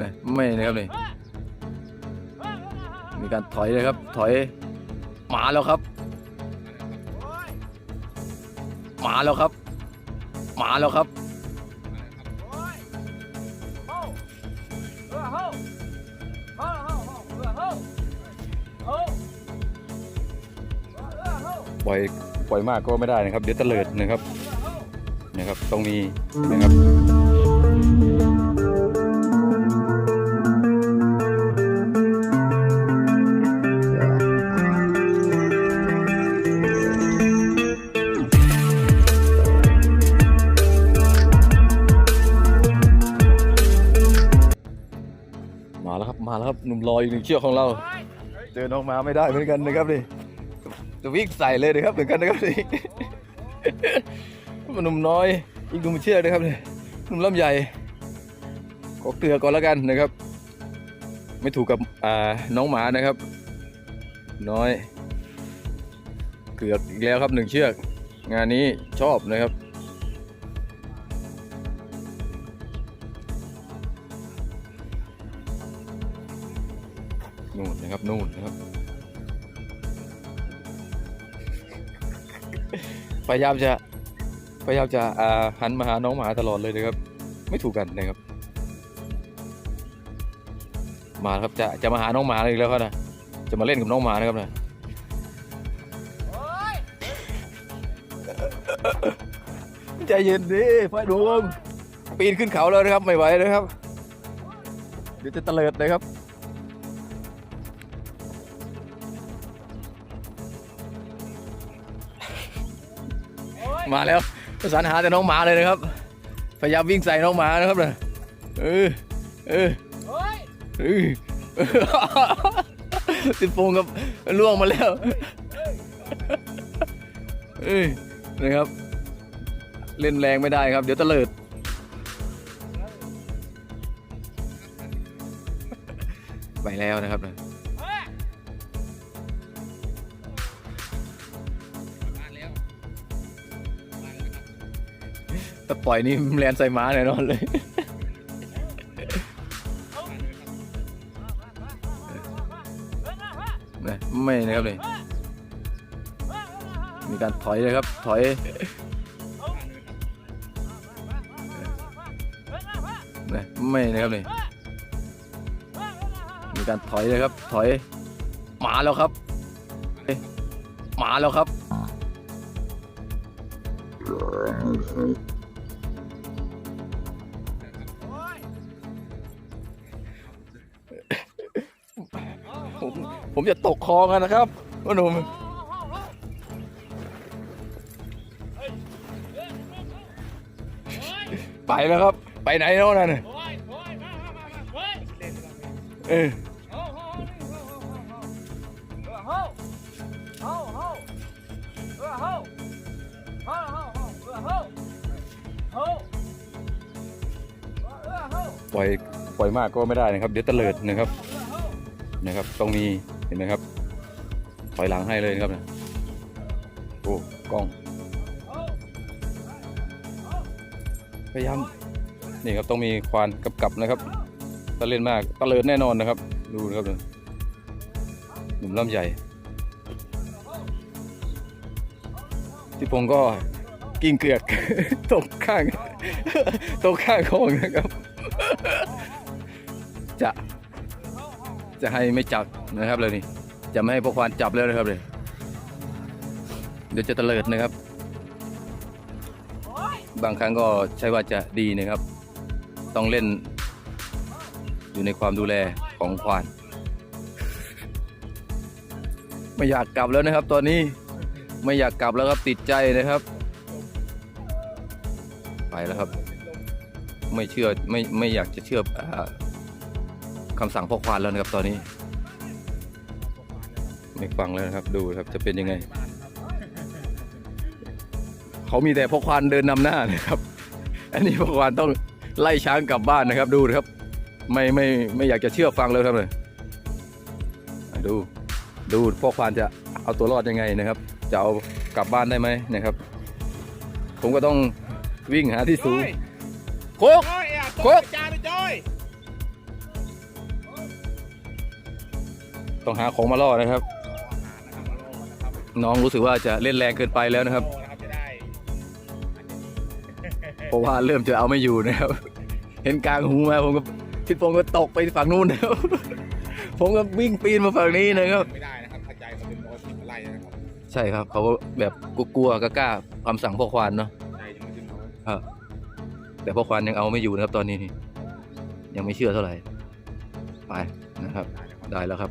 นะไม่นะครับนี่มีการถอยเลยครับ ถอยมาแล้วครับ มาแล้วครับ มาแล้วครับปล่อยปล่อยมากก็ไม่ได้นะครับ เดี๋ยวเตลิดนะครับ นะครับ ต้องมีนะครับมาแล้วครับมาแล้วครับหนุ่มรออีกหนึ่งเชือกของเรา เจอน้องหมาไม่ได้เหมือนกันนะครับนี่จะวิ่งใส่เลยนะครับเหมือนกันนะครับนี่ มันหนุ่มน้อย อีกหนุ่มเชือกนะครับนี่หนุ่มลำใหญ่ขอเกลือก่อนแล้วกันนะครับ ไม่ถูกกับน้องหมานะครับ น้อย เกลือกอีกแล้วครับหนึ่งเชือก งานนี้ชอบนะครับนู่นนะครับนู่นนะครับ พยายามจะ พยายามจะอ่าหันมาหาน้องหมาตลอดเลยนะครับ ไม่ถูกกันนะครับ มาครับจะจะมาหาน้องหมาอีกแล้วครับนะจะมาเล่นกับน้องหมานะครับนะใจเย็นดิไฟดวงปีนขึ้นเขาแล้วนะครับไม่ไหวนะครับ เดี๋ยวจะเตลิดเลยครับมาแล้วประ สานหาแต่น้องหมาเลยนะครับ พยายามวิ่งใส่น้องหมานะครับนะเออเออเออติดโปงกับล่วงมาแล้วเออนะครับ เล่นแรงไม่ได้ครับ เดี๋ยวเตลิดไปแล้วนะครับนะ ถ้าปล่อยนี่แลนใส่หม้าแน่นอนเลยไม่นะครับเลยมีการถอยเลยครับ ถอยไม่นะครับเลยมีการถอยเลยครับ ถอยมาแล้วครับเอ๊ะมาแล้วครับ ผมผมจะตกคลองกันนะครับพ่อหนุ่มไปแล้วครับ ไปไหนแล้วนั่นน่ะเออปล่อยปล่อยมากก็ไม่ได้นะครับ เดี๋ยวเตลิดนะครับ นะครับ ต้องมีเห็นไหมครับ ถอยหลังให้เลยนะครับนะโอ้กล้อง พยายามนี่ครับต้องมีควานกับกับนะครับถ้าเล่นมากตะเลิดแน่นอนนะครับ ดูนะครับหนุ่มลำใหญ่ที่ผมก็กิ้งเกลือกตกข้างตกข้างคลองนะครับจะ จะให้ไม่จับนะครับเลยนี่จะไม่ให้พวกควานจับแล้วนะครับเลยเดี๋ยวจะเตลิดนะครับ บางครั้งก็ใช่ว่าจะดีนะครับ ต้องเล่น อยู่ในความดูแลของควาน ไม่อยากกลับแล้วนะครับ ตอนนี้ไม่อยากกลับแล้วครับติดใจนะครับ ไปแล้วครับ ไม่เชื่อไม่ไม่อยากจะเชื่ออ่า คำสั่งพ่อควานแล้วนะครับตอนนี้ไม่ฟังแล้วนะครับดูครับจะเป็นยังไง เขามีแต่พ่อควานเดินนำหน้านะครับ อันนี้พ่อควานต้องไล่ช้างกลับบ้านนะครับดูนะครับ ไม่ไม่ไม่อยากจะเชื่อฟังแล้วครับเลยดูดูพ่อควานจะเอาตัวรอดยังไงนะครับ จะเอากลับบ้านได้ไหมนะครับ ผมก็ต้องวิ่งหาที่สูงจอยโคกจอยอะโค้กจานไปจอย ต้องหาของมาล่อนะครับ น้องรู้สึกว่าจะเล่นแรงเกินไปแล้วนะครับโอ้นะครับจะได้เพราะว่าเริ่มจะเอาไม่อยู่นะครับ เห็นกลางหูมาผมก็ทิดพงศ์ก็ตกไปฝั่งนู้นนะครับผมก็วิ่งปีนมาฝั่งนี้นะครับไม่ได้นะครับเข้าใจมันเป็นร้อยสิบไร่นะครับใช่ครับเขาก็แบบกลัวๆกล้าๆคำสั่งพ่อควานเนาะใจยังไม่ถึงร้อยครับแต่พ่อควานยังเอาไม่อยู่นะครับตอนนี้นี่ยังไม่เชื่อเท่าไหร่ไปนะครับ ได้แล้วครับ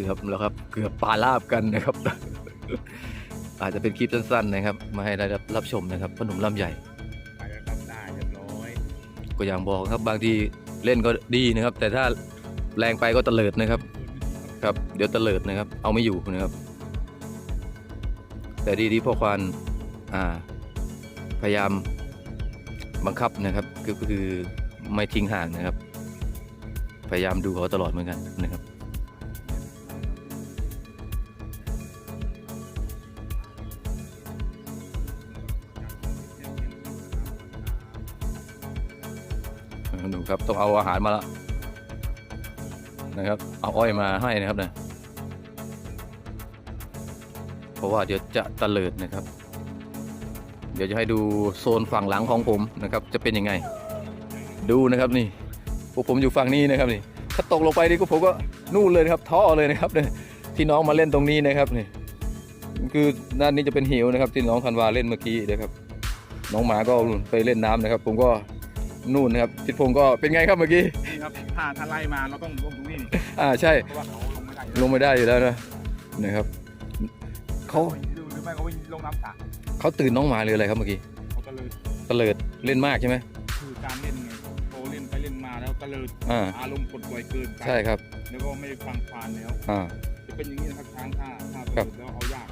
กือบแล้วครับ เกือบปลาลาบกันนะครับ อาจจะเป็นคลิปสั้นๆนะครับ มาให้ได้รับรับชมนะครับพอหนุ่มลำใหญ่ไปแล้วครับได้เรียบร้อยก็อย่างบอกครับบางทีเล่นก็ดีนะครับ แต่ถ้าแรงไปก็ตะเลิดนะครับ ครับ เดี๋ยวตะเลิดนะครับ เอาไม่อยู่นะครับ แต่ดีที่พ่อควานอ่า พยายามบังคับนะครับ ก็ก็คือไม่ทิ้งห่างนะครับ พยายามดูเขาตลอดเหมือนกันนะครับ ครับต้องเอาอาหารมาละนะครับ เอาอ้อยมาให้นะครับนะเพราะว่าเดี๋ยวจะตะเลิดนะครับ เดี๋ยวจะให้ดูโซนฝั่งหลังของผมนะครับ จะเป็นยังไง ดูนะครับนี่พวกผมอยู่ฝั่งนี้นะครับนี่ถ้าตกลงไปนี่ก็ผมก็นู่นเลยนะครับท่อเลยนะครับเนี่ยที่น้องมาเล่นตรงนี้นะครับนี่คือด้านนี้จะเป็นหิวนะครับ ที่น้องธันวาเล่นเมื่อกี้นะครับ น้องหมาก็ไปเล่นน้ำนะครับ ผมก็ นู่นนะครับทิศพงศ์ก็เป็นไงครับเมื่อกี้นี่ครับถ้าถ้าไล่มาเราต้องลงตรงนี้อ่าใช่ เพราะว่าเขาลงไม่ได้ลงไม่ได้อยู่แล้วนะนะครับเขาดูหรือไม่ก็วิ่งลงน้ำสระเขาตื่นน้องหมาหรืออะไรครับเมื่อกี้เขาก็เลยตะเลิดเล่นมากใช่ไหม คือการเล่นไงโตเล่นไปเล่นมาแล้วก็เลยอ่า อารมณ์กดปล่อยเกินไปใช่ครับแล้วก็ไม่ฟังควานแล้ว อ่า จะเป็นอย่างนี้นะครับช้างถ้าถ้าครับ แล้วเอายาก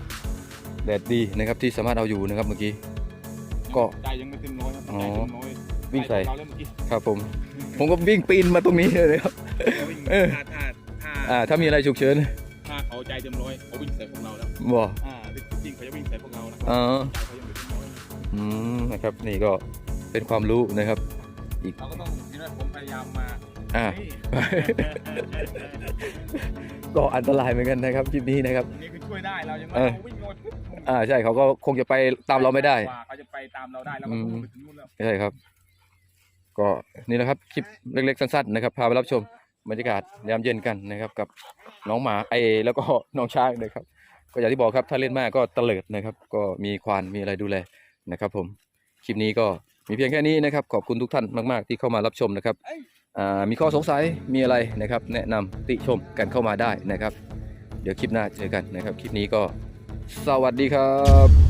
แดดดีนะครับที่สามารถเอาอยู่นะครับเมื่อกี้ ก็ ใจยังไม่เต็มร้อยนะอ๋อ ใจเต็มร้อย วิ่งใส่ใจของเราเล่นเมื่อกี้ครับผม ผมก็วิ่งปีนมาตรงนี้เลยครับวิ่งเออถ้าถ้าถ้าอ่าถ้ามีอะไรฉุกเฉินถ้าเขาใจเต็มร้อยเขาวิ่งใส่พวกเราแล้วบ่อ่าจริงๆเขาจะวิ่งใส่พวกเรานะครัอ๋อใจเขายังไม่เต็มร้อยอืมนะครับนี่ก็เป็นความรู้นะครับเราก็ต้องเห็นว่าผมพยายามมาอ่านี่ก็อันตรายเหมือนกันนะครับคลิปนี้นะครับนี่คือช่วยได้เรายังไม่เออเราวิ่งโดนปุ๊บอ่าใช่เขาก็คงจะไปตามเราไม่ได้กว่าเขาจะไปตามเราได้แล้วก็อืมพุ่งไปถึงนู่นแล้วใช่ครับ ก็นี่แหละครับคลิปเล็กๆสั้นๆนะครับพาไปรับชมบรรยากาศยามเย็นกันนะครับ กับน้องหมาไอแล้วก็น้องช้างนะครับ ก็อย่างที่บอกครับถ้าเล่นมากก็ตะเลิดนะครับ ก็มีควานมีอะไรดูแลนะครับ ผมคลิปนี้ก็มีเพียงแค่นี้นะครับ ขอบคุณทุกท่านมาก ๆ ที่เข้ามารับชมนะครับมีข้อสงสัยมีอะไรนะครับ แนะนำติชมกันเข้ามาได้นะครับ เดี๋ยวคลิปหน้าเจอกันนะครับ คลิปนี้ก็สวัสดีครับ